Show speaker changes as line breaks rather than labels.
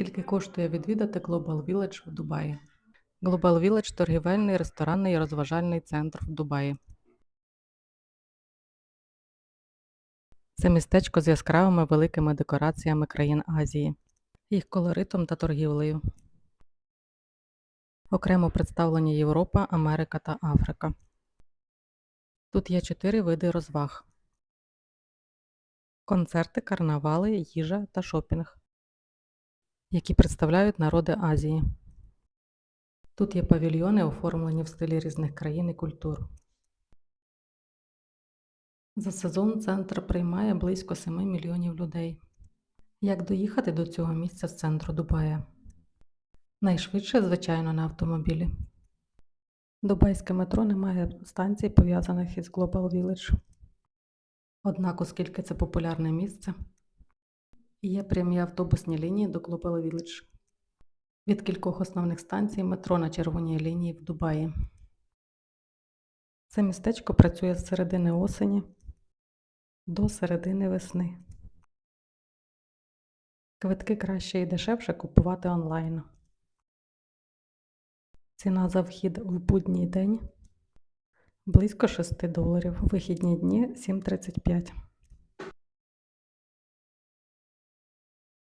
Скільки коштує відвідати Global Village в Дубаї? Global Village – торгівельний, ресторанний і розважальний центр в Дубаї. Це містечко з яскравими великими декораціями країн Азії, їх колоритом та торгівлею. Окремо представлені Європа, Америка та Африка. Тут є чотири види розваг: концерти, карнавали, їжа та шопінг, які представляють народи Азії. Тут є павільйони, оформлені в стилі різних країн і культур. За сезон центр приймає близько 7 мільйонів людей. Як доїхати до цього місця з центру Дубая? Найшвидше, звичайно, на автомобілі. Дубайське метро не має станцій, пов'язаних із Global Village. Однак, оскільки це популярне місце, є прямі автобусні лінії до Global Village від кількох основних станцій метро на червоній лінії в Дубаї. Це містечко працює з середини осені до середини весни. Квитки краще і дешевше купувати онлайн. Ціна за вхід в будній день близько 6 доларів, вихідні дні 7,35.